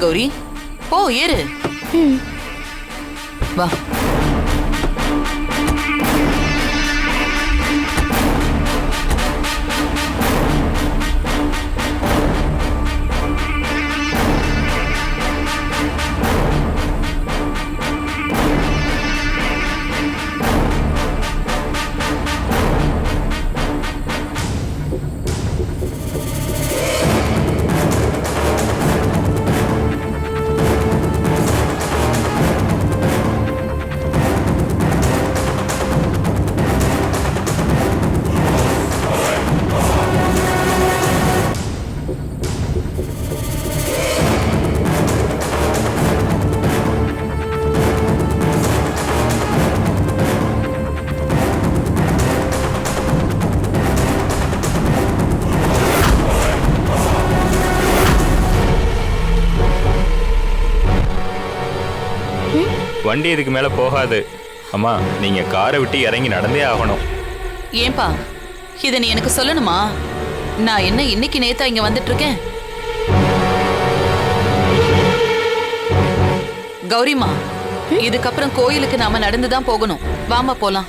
கௌரி. போ ஏறு. வண்டி இதுக்கு மேல போகாது. அம்மா நீங்க காரை விட்டு இறங்கி நடந்தே ஆகணும். ஏன்பா இத நீ எனக்கு சொல்லணுமா? நான் என்ன இன்னைக்கு நேத்தா இங்க வந்துட்டு இருக்கேன் கௌரிமா இதுக்கப்புறம் கோயிலுக்கு நாம நடந்து தான் போகணும். வாமா போலாம்.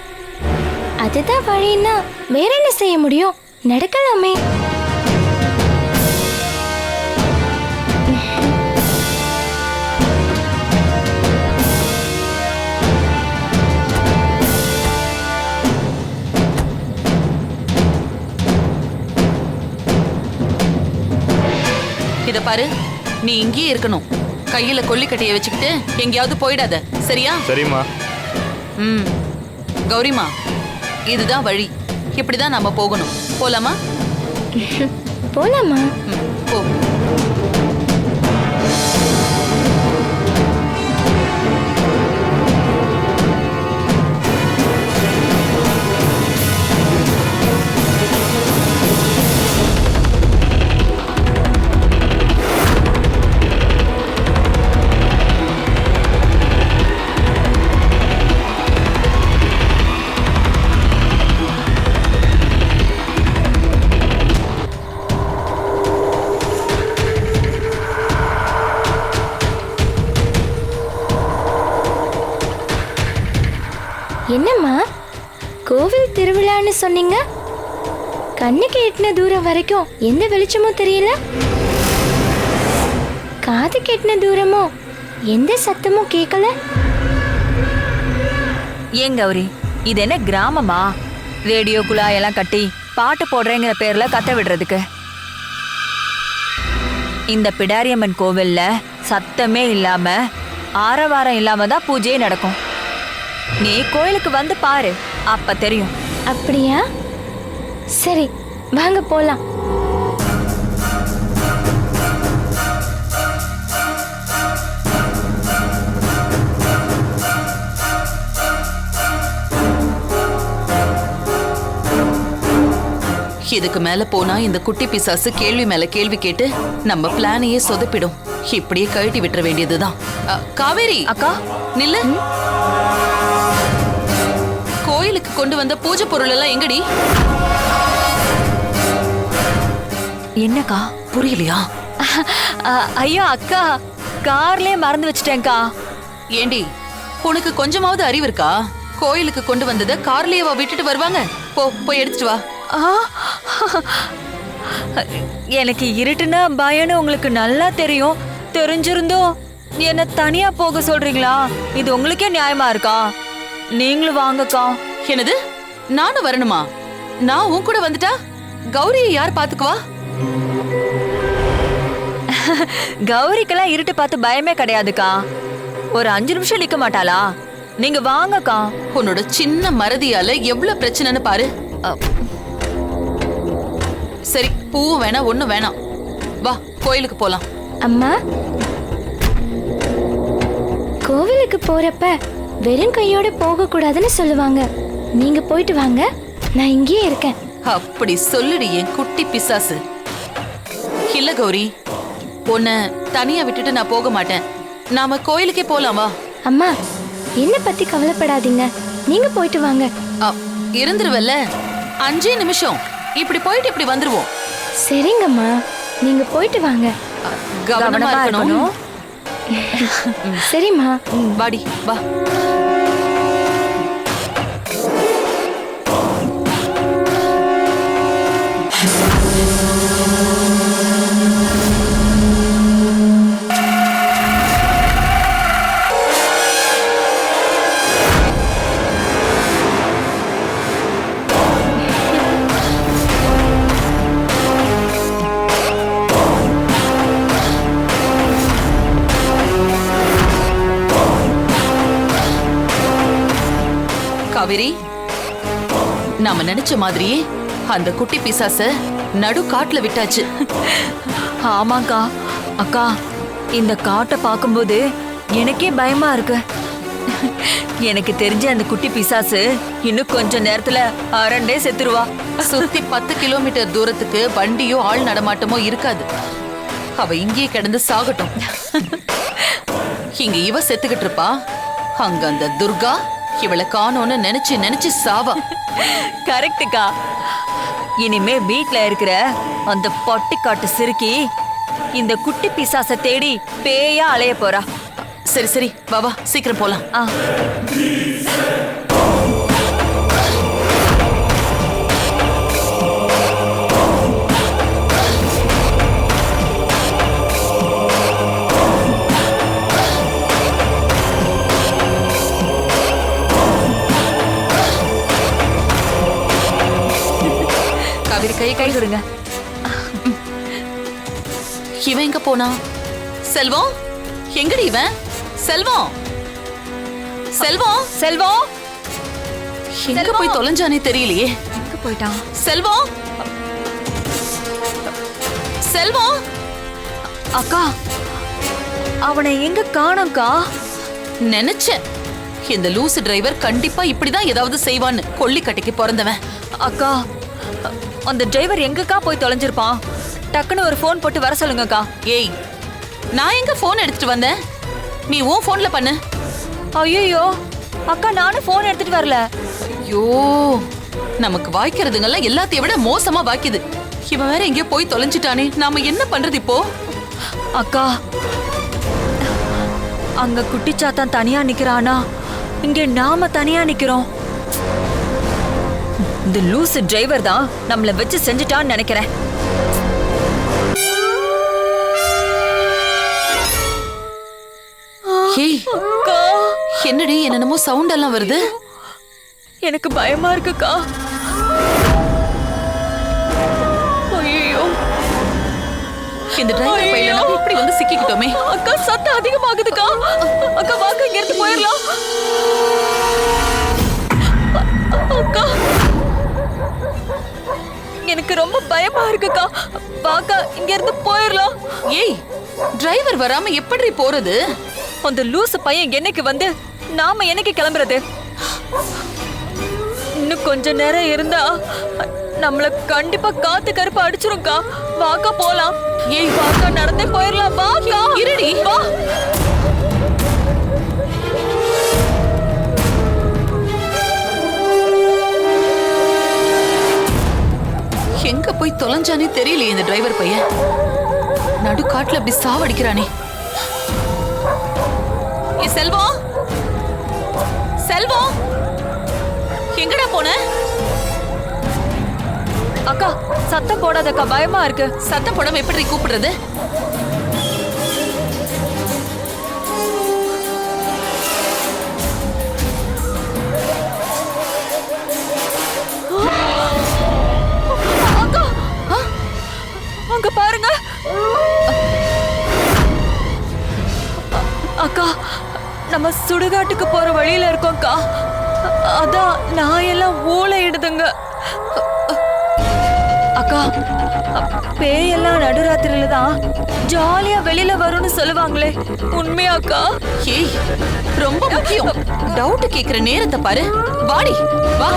அதுதான் வழின்னா வேற என்ன செய்ய முடியும்? நடக்கலாமே. பாரு. நீ இங்கேயே இருக்கணும். கையில கொல்லிக்கட்டைய வச்சுக்கிட்டு எங்கேயாவது போயிடாத. சரியா? சரிம்மா. ம். கௌரிமா இதுதான் வழி. இப்படிதான் நாம போகணும். போலாமா? போலாமா? ம், போ. இருக்குன்னு சொன்னீங்க? கண்ணுக்கு எட்டின தூரம் வரைக்கும் எந்த வெளிச்சமும் தெரியல? காது கெட்டின தூரமோ எந்த சத்தமும் கேட்கல? ஏன் கௌரி இது என்ன கிராமமா? ரேடியோ குழாயெல்லாம் கட்டி பாட்டு போடுறேங்கிற பேர்ல கத்த விடுறதுக்கு. இந்த பிடாரியம்மன் கோவில்ல சத்தமே இல்லாம ஆரவாரம் இல்லாம தான் பூஜையே நடக்கும். நீ கோயிலுக்கு வந்து பாரு அப்ப தெரியும். அப்படியா? சரி வாங்க போலாம். இதுக்கு மேல போனா இந்த குட்டி பிசாசு கேள்வி மேல கேள்வி கேட்டு நம்ம பிளானையே சொதப்பிடும். இப்படியே கழட்டி விட்டுற வேண்டியதுதான். காவேரி! அக்கா? நில்லு. கொண்டு வந்த பூஜை பொருள் எல்லாம் எங்கடி? என்னக்கா? புரியலையா? ஐயோ அக்கா கார்லயே மறந்து வச்சிட்டேன்க்கா. ஏண்டி உனக்கு கொஞ்சமாவது அறிவு இருக்கா? கோயிலுக்கு கொண்டு வந்தத கார்லயேவா விட்டுட்டு வருவாங்க? போ போய் எடுத்துட்டு வா! எனக்கு இருட்டுனா பயம்னு உங்களுக்கு நல்லா தெரியும். தெரிஞ்சிருந்தும் என்ன தனியா போக சொல்றீங்களா? இது உங்களுக்கே நியாயமா இருக்கா? நீங்களும் வாங்கக்கா. என்னது? நானும் வரணுமா? நான் உன் கூட வந்துட்டா? கௌரியை யார் பாத்துக்குவா கௌரிக்கெல்லாம் இருட்டு பார்த்து பயமே கிடையாதுக்கா. ஒரு அஞ்சு நிமிஷம் நிக்க மாட்டாளா? நீங்க வாங்கக்கா. உன்னோட சின்ன மறதியால எவ்வளவு பிரச்சனைன்னு பாரு. அ, சரி பூவும் வேணாம் ஒண்ணும் வேணாம். வா கோயிலுக்கு போலாம். அம்மா? கோவிலுக்கு போறப்ப வெறும் கையோட போக கூடாதுன்னு சொல்லுவாங்க. நீங்க போயிட்டு வாங்க. நான் இங்கேயே இருக்கேன். அப்படி சொல்லுடி என் குட்டி பிசாசு. இல்ல கௌரி உன்னை தனியா விட்டுட்டு நான் போக மாட்டேன். நாம கோயிலுக்கே போலாம் அம்மா என்ன பத்தி கவலைப்படாதீங்க. நீங்க போயிட்டு வாங்க. அ, இருந்துருவல்ல? அஞ்சே நிமிஷம். இப்படி போயிட்டு இப்படி வந்துருவோம். சரிங்கம்மா. நீங்க போயிட்டு வாங்க. கவனமா இருக்கணும். சரிம்மா. வாடி வா. நினைச்ச மாதிரியே அந்த குட்டி பிசாச நடு காட்டுல விட்டாச்சு. ஆமாக்கா அக்கா இந்த காட்டை பார்க்கும்போது எனக்கே பயமா இருக்கு. எனக்கு தெரிஞ்ச அந்த குட்டி பிசாசு இன்னும் கொஞ்ச நேரத்துல அரண்டே செத்துருவா. சுத்தி பத்து கிலோமீட்டர் தூரத்துக்கு வண்டியோ ஆள் நடமாட்டமோ இருக்காது. அவ இங்கேயே கிடந்து சாகட்டும். இங்க இவ செத்துக்கிட்டு இருப்பா. அங்க அந்த துர்கா இவளை காணோன்னு நினைச்சு நினைச்சு சாவா. கரெக்டுக்கா இனிமே வீட்ல இருக்கிற அந்த பட்டிக்காட்டு சிறுக்கி இந்த குட்டி பிசாசை தேடி பேயா அலைய போறா. சரி சரி. வா வா. சீக்கிரம் போலாம். ஆ. கை கை கை கொடுங்க இவன் எங்க போனா? செல்வம்? எங்கடி இவன்? செல்வம்? செல்வம்? செல்வம்? எங்க போய் தொலைஞ்சானே தெரியலையே. எங்க போயிட்டான்? செல்வம்? செல்வம்? அக்கா அவனை எங்க காணோம்க்கா? நினைச்சேன். இந்த லூசு டிரைவர் கண்டிப்பா இப்படிதான் ஏதாவது செய்வான்னு. கொல்லிக்கட்டைக்கு பிறந்தவன். அக்கா அந்த டிரைவர் எங்கக்கா போய் தொலைஞ்சிருப்பான்? டக்குன்னு ஒரு ஃபோன் போட்டு வர சொல்லுங்கக்கா. ஏய் நான் எங்க ஃபோன் எடுத்துட்டு வந்தேன்? நீ உன் ஃபோன்ல பண்ணு. ஐயோ அக்கா நானும் ஃபோன் எடுத்துட்டு வரல. ஐயோ நமக்கு வாய்க்கிறதுங்கெல்லாம் எல்லாத்தையும் விட மோசமா வாய்க்குது. இவன் வேற எங்கேயோ போய் தொலைஞ்சிட்டானே. நாம என்ன பண்றது இப்போ? அக்கா அங்க குட்டிச்சாத்தான் தனியா நிக்கிறானா? இங்க நாம தனியா நிக்கிறோம். இந்த லூசு டிரைவர் தான் நம்மள வச்சு செஞ்சுட்டான்னு நினைக்கிறேன். என்னடி என்னென்னமோ சவுண்ட் எல்லாம் வருது? எனக்கு பயமா இருக்குக்கா. ஐயோ இந்த டிரைவர் பையில நம்ம இப்படி வந்து சிக்கிக்கிட்டோமே. அக்கா சத்தம் அதிகமாகுதுக்கா. அக்கா வாங்க இங்க இருந்து போயிடலாம். எனக்கு ரொம்ப பயமா இருக்குக்கா. வாக்கா இங்க இருந்து போயிடலாம் ஏய் டிரைவர் வராம எப்படி போறது? அந்த லூசு பையன் என்னைக்கு வந்து நாம என்னைக்கு கிளம்புறது? இன்னும் கொஞ்ச நேரம் இருந்தா நம்மள கண்டிப்பா காத்து கருப்பு அடிச்சிரும்க்கா. வாக்கா போலாம். ஏய் வாக்கா நடந்தே போயிடலாம் வாக்கா. இருடி. வா. எங்க போய் தொலைஞ்சானே தெரியலையே இந்த டிரைவர் பையன். நடு காட்டுல அப்படி சாவடிக்கிறானே. ஏ செல்வம்? செல்வம்? எங்கடா போன? அக்கா சத்தம் போடாதக்கா பயமா இருக்கு. சத்தம் போடாம எப்படி கூப்பிடுறது? நம்ம சுடுகாட்டுக்கு போற வழியில இருக்கோம்க்கா. அதான் நான் எல்லாம் ஓலை இடுதுங்க அக்கா பேயெல்லாம் நடுராத்திரியில தான் ஜாலியா வெளியில வரும்னு சொல்லுவாங்களே. உண்மையாக்கா ஏய் ரொம்ப முக்கியம். டவுட் கேக்குற நேரத்தை பாரு. வாடி வா.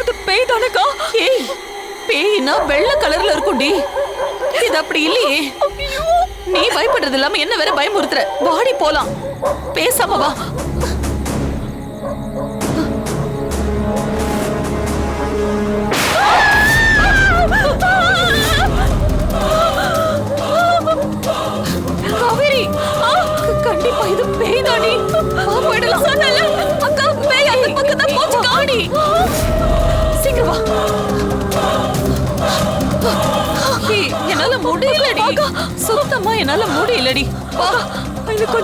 போறது பேய் பேய் தானக்கா ஏய் பேய்னா வெள்ளை கலர்ல இருக்கும்டி இது அப்படி இல்லையே. நீ பயப்படுறது இல்லாம என்ன வேற பயமுறுத்துற? வாடி போலாம். பேசாம வா.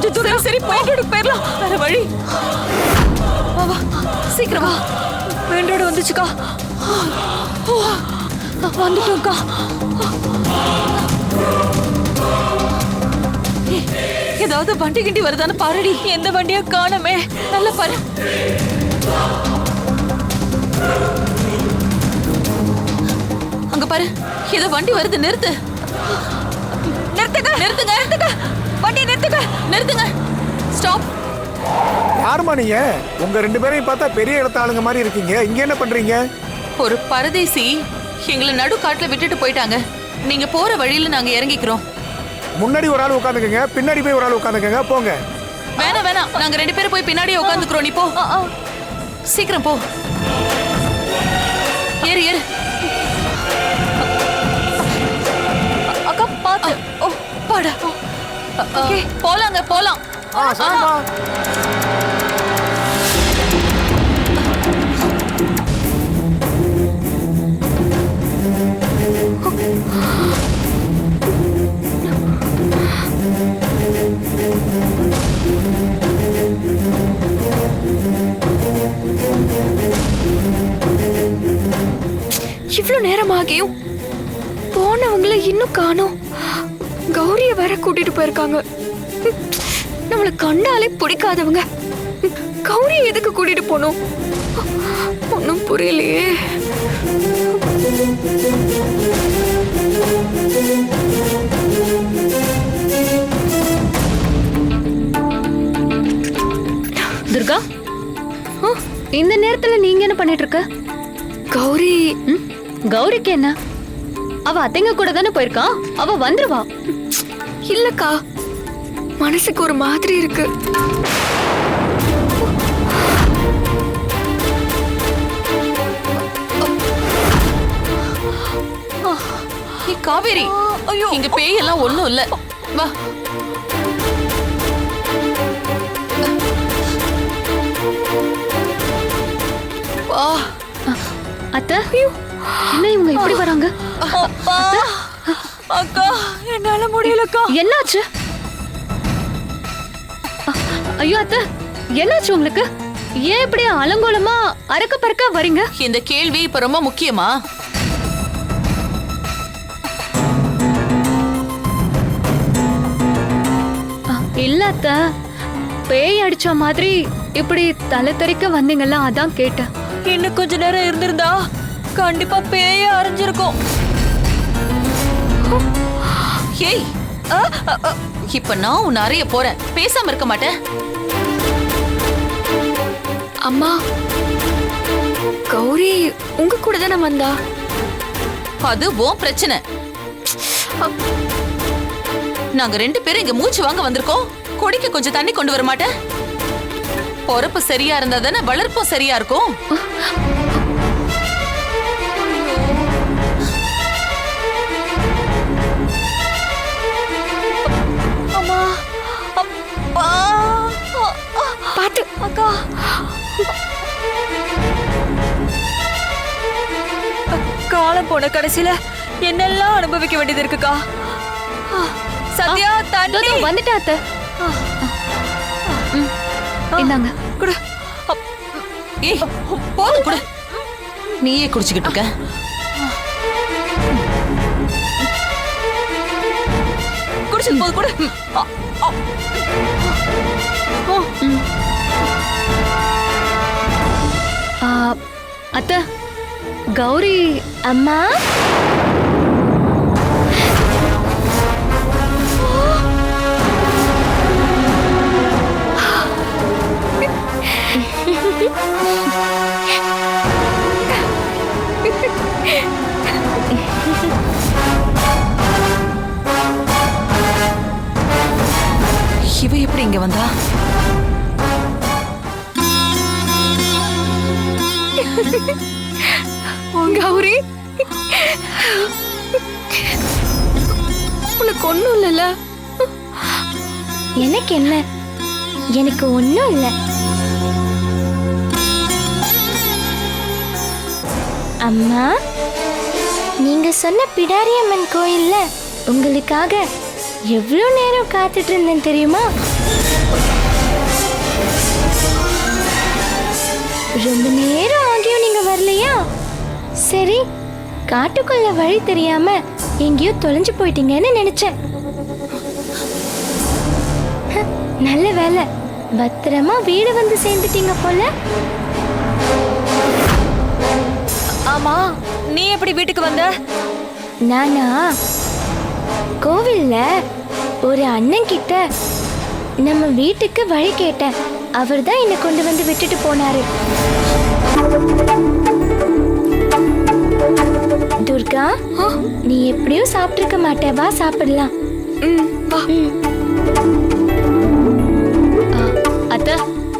கொஞ்சம் தூரம் சரி போயிட்டு போயிடலாம் வேற வழி. வா சீக்கிரம் வா. ரோடு வந்துச்சுக்கா. வந்துட்டோம்க்கா. ஏதாவது வண்டி கிண்டி வருதான்னு பாருடி. எந்த வண்டியா காணமே. நல்லா பாரு. அங்க பாரு. ஏதோ வண்டி வருது நிறுத்து. நிறுத்துங்க நிறுத்துங்க. நிறுத்துங்க. வண்டி நிறுத்துங்க நிறுத்துங்க. ஸ்டாப் யாருமா நீங்க? உங்க ரெண்டு பேரையும் பார்த்தா பெரிய இடத்த ஆளுங்க மாதிரி இருக்கீங்க. இங்க என்ன பண்றீங்க? ஒரு பரதேசி எங்களை நடு காட்டுல விட்டுட்டு போயிட்டாங்க. நீங்க போற வழியில நாங்க இறங்கிக்கிறோம். முன்னாடி ஒரு ஆள் உட்காந்துக்கங்க பின்னாடி போய் ஒரு ஆள் உட்காந்துக்கங்க. போங்க. வேணாம் வேணாம். நாங்க ரெண்டு பேரும் போய் பின்னாடியே உட்காந்துக்கிறோம். நீ போ. சீக்கிரம் போ. ஏறு ஏறு. அக்கா பாத்து. ஓ பாடா. போலாங்க போலாம். ஆ சரிம்மா இவ்வளோ நேரம் ஆகியும் போனவங்கள இன்னும் காணோம். வேற கூட்டிட்டு போயிருக்காங்க. நம்மள கண்டாலே பிடிக்காதவங்க. கௌரிய எதுக்கு கூட்டிட்டு போனோம் ஒன்றும் புரியலையே. துர்கா இந்த நேரத்துல நீங்க என்ன பண்ணிட்டு இருக்க? கௌரி. கௌரிக்கு என்ன? அவ அத்தைங்க கூட தானே போயிருக்கா? அவ வந்துருவா. இல்லக்கா. மனசுக்கு ஒரு மாதிரி இருக்கு. காவேரி ஐயோ. இங்க பேய் எல்லாம் ஒண்ணும் இல்ல. வா. வா. அத்தை என்ன இவங்க இப்படி வராங்க? அப்பா அக்கா என்னால முடியலக்கா. என்னாச்சு? ஐயோ அத்தை என்னாச்சு உங்களுக்கு? ஏன் இப்படி அலங்கோலமா அறக்க பறக்க வரீங்க? இந்த கேள்வி இப்ப ரொம்ப முக்கியமா? இல்ல அத்தை. பேய் அடிச்ச மாதிரி இப்படி தலை தெறிக்க வந்தீங்கல்ல அதான் கேட்டேன். இன்னும் கொஞ்ச நேரம் இருந்திருந்தா கண்டிப்பா பேயே அரைஞ்சிருக்கும் அ, இப்ப நான் உன்னை அறிய போறேன். பேசாம இருக்க மாட்டேன். அம்மா. கௌரி உங்க கூட தானே வந்தா? அது உன் பிரச்சனை. நாங்க ரெண்டு பேரும் இங்க மூச்சு வாங்க வந்திருக்கோம். கொடிக்கு கொஞ்சம் தண்ணி கொண்டு வர மாட்டேன். பொறப்பு சரியா இருந்தா தானே வளர்ப்பும் சரியா இருக்கும். பாத்து அக்கா. காலம் போன கடைசியில என்னெல்லாம் அனுபவிக்க வேண்டியது இருக்குக்கா? சத்யா தண்ணி. இதோ வந்துட்டேன் அத்தை. இந்தாங்க. குடு. ஏய் போதும் குடு. நீயே குடிச்சுக்கிட்டு இருக்க. குடிச்சது போது குடு. அத்த கௌரி அம்மா? இவ எப்படி இங்க வந்தா? கௌரி. உனக்கு ஒண்ணும் இல்லைல்ல? எனக்கு என்ன? எனக்கு ஒண்ணும் இல்லை. அம்மா நீங்க சொன்ன பிடாரியம்மன் கோயில்ல உங்களுக்காக எவ்வளோ நேரம் காத்துட்டு இருந்தேன் தெரியுமா? ரொம்ப நேரம் வரலையா? சரி காட்டுக்குள்ள வழி தெரியாம எங்கேயோ தொலைஞ்சு போயிட்டீங்கன்னு நினைச்சேன். நல்ல வேலை பத்திரமா வீடு வந்து சேர்ந்துட்டீங்க போல. ஆமா நீ எப்படி வீட்டுக்கு வந்த? நானா? கோவில்ல ஒரு அண்ணன் கிட்ட நம்ம வீட்டுக்கு வழி கேட்டேன். அவர் தான் என்னை கொண்டு வந்து விட்டுட்டு போனாரு. துர்கா நீ எப்படியும் சாப்பிட்டிருக்க மாட்டே. வா சாப்பிடலாம். ம் வா. ஆ, அத்தை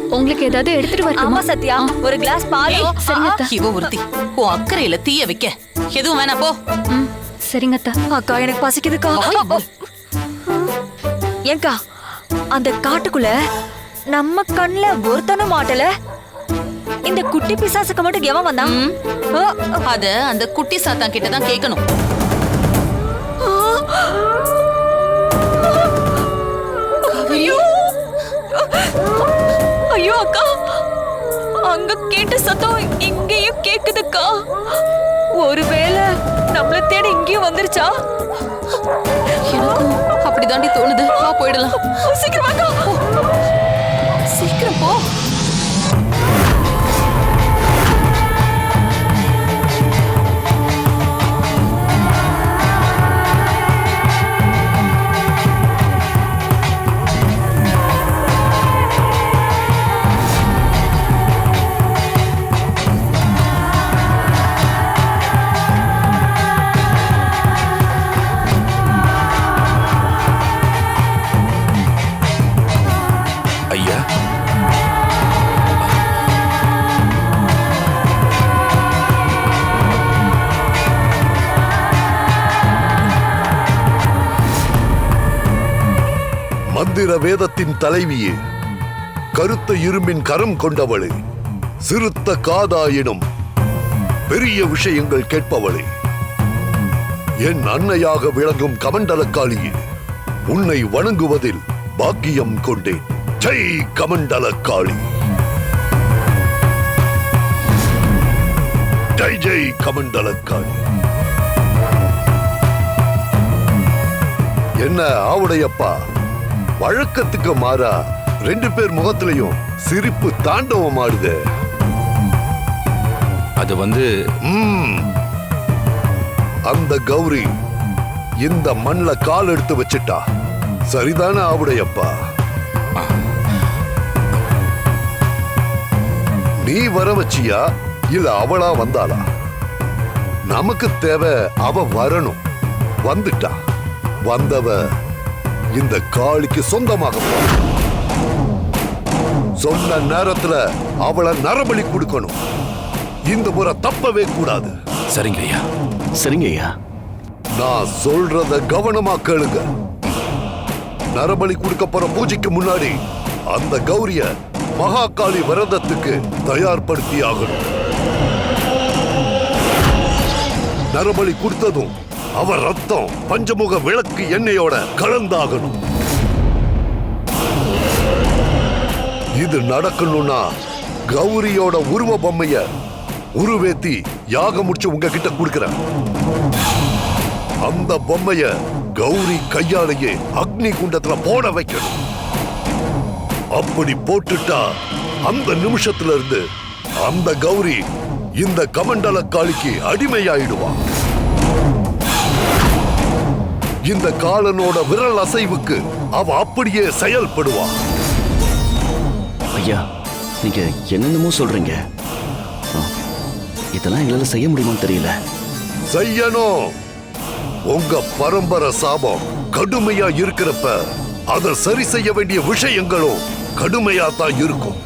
உங்களுக்கு ஏதாவது எடுத்துட்டு ஆமா வரட்டுமா சத்யா ஒரு கிளாஸ் பாலும் சரிங்க அத்தை. இவ ஒருத்தி உன் அக்கறையில தீய வைக்க. எதுவும் வேணா போ. சரிங்க அத்தை. அக்கா எனக்கு பசிக்குதுக்கா. ஏங்கா அந்த காட்டுக்குள்ள நம்ம கண்ணுல ஒருத்தனும் மாட்டல. இந்த குட்டி பிசாசுக்கு மட்டும் எவன் வந்தான் அத அந்த குட்டி சாத்தான் கிட்ட தான் கேட்கணும். ஐயோ. அக்கா. அங்க கேட்ட சத்தம் இங்கேயும் கேக்குதுக்கா. ஒருவேளை நம்மள தேடி இங்கேயும் வந்துருச்சா? எனக்கும் அப்படிதாண்டி தோணுது. போயிடலாம். சீக்கிரம் மந்திர வேதத்தின் தலைவியே கருத்த இரும்பின் கரம் கொண்டவளே சிறுத்த காதாயினும் பெரிய விஷயங்கள் கேட்பவளே. என் அன்னையாக விளங்கும் கமண்டலக்காளியே உன்னை வணங்குவதில் பாக்கியம் கொண்டேன். ஜெய் கமண்டலக்காளி! ஜெய் ஜெய் கமண்டலக்காளி! என்ன ஆவுடையப்பா? வழக்கத்துக்கு மாறா ரெண்டு பேர் முகத்திலையும் சிரிப்பு தாண்டவம் ஆடுது. அது வந்து. அந்த கௌரி இந்த மண்ல கால் எடுத்து வச்சிட்டா. சரிதானே ஆவுடையப்பா. நீ வர வச்சியா இல்ல அவளா வந்தாளா? நமக்கு தேவை அவ வரணும். வந்துட்டா. வந்தவ இந்த காளிக்கு சொந்தமாக. சொன்ன நேரத்துல அவளை நரபலி கொடுக்கணும். இந்த முறை தப்பவே கூடாது. சரிங்க ஐயா. சரிங்க ஐயா. நான் சொல்றத கவனமா கேளுங்க. நரபலி கொடுக்க போற பூஜைக்கு முன்னாடி அந்த கௌரிய மகாகாளி விரதத்துக்கு தயார்படுத்தி ஆகணும் நரபலி கொடுத்ததும் அவர் ரத்தம் பஞ்சமுக விளக்கு எண்ணெயோட கலந்தாகணும். இது நடக்கணும்னா கௌரியோட உருவ பொம்மைய உருவேத்தி யாகம் முடிச்சு உங்ககிட்ட கொடுக்கிறேன். அந்த பொம்மைய கௌரி கையாலேயே அக்னி குண்டத்துல போட வைக்கணும். அப்படி போட்டுட்டா அந்த நிமிஷத்துல இருந்து அந்த கௌரி இந்த கமண்டல காளிக்கு அடிமையாயிடுவா இந்த காலனோட விரல் அசைவுக்கு அவ அப்படியே செயல்படுவா. ஐயா நீங்க என்னென்னமோ சொல்றீங்க. இதெல்லாம் எங்களால செய்ய முடியுமான்னு தெரியல. செய்யணும் உங்க பரம்பரை சாபம் கடுமையா இருக்கிறப்ப அதை சரி செய்ய வேண்டிய விஷயங்களும் கடுமையா தான் இருக்கும்.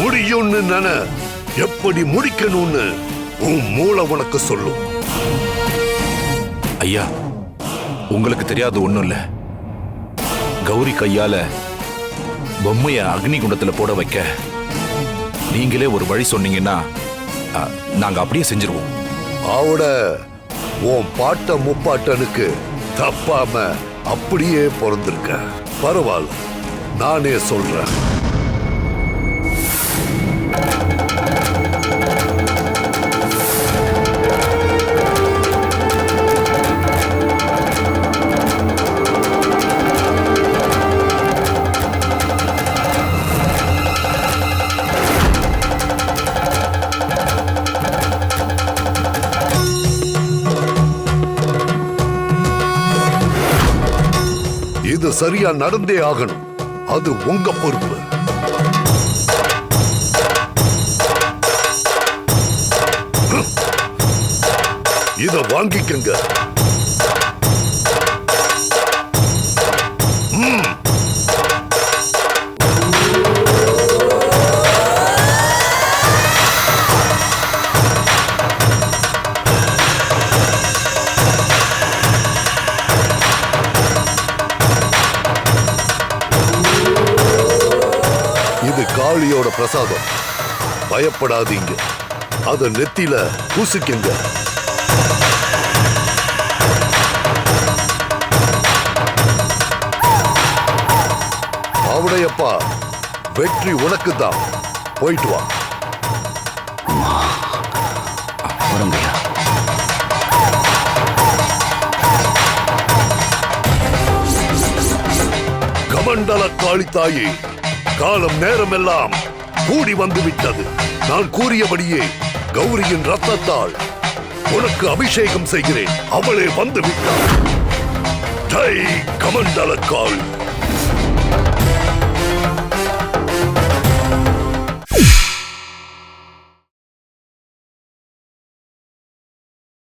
முடியும்னு நினை எப்படி முடிக்கணும்னு உன் மூளை உனக்கு சொல்லும். ஐயா உங்களுக்கு தெரியாது ஒண்ணும் இல்ல. கௌரி கையால பொம்மைய அக்னி குண்டத்துல போட வைக்க நீங்களே ஒரு வழி சொன்னீங்கன்னா நாங்க அப்படியே செஞ்சிருவோம். அவட உன் பாட்ட முப்பாட்டனுக்கு தப்பாம அப்படியே பிறந்திருக்க. பரவாயில்ல நானே சொல்றேன். இது சரியா நடந்தே ஆகணும். அது உங்க பொறுப்பு. ஹம். இத வாங்கிக்கங்க. காளியோட பிரசாதம். பயப்படாதீங்க. அத நெத்தில பூசிக்கங்க. அவடையப்பா வெற்றி உனக்கு தான் போயிட்டு வா. கமண்டல காளி தாயே காலம் நேரமெல்லாம் கூடி வந்து விட்டது நான் கூறியபடியே கௌரியின் ரத்தத்தால் உனக்கு அபிஷேகம் செய்கிறேன். அவளே வந்து விட்டாள் ஜெய் கமண்டல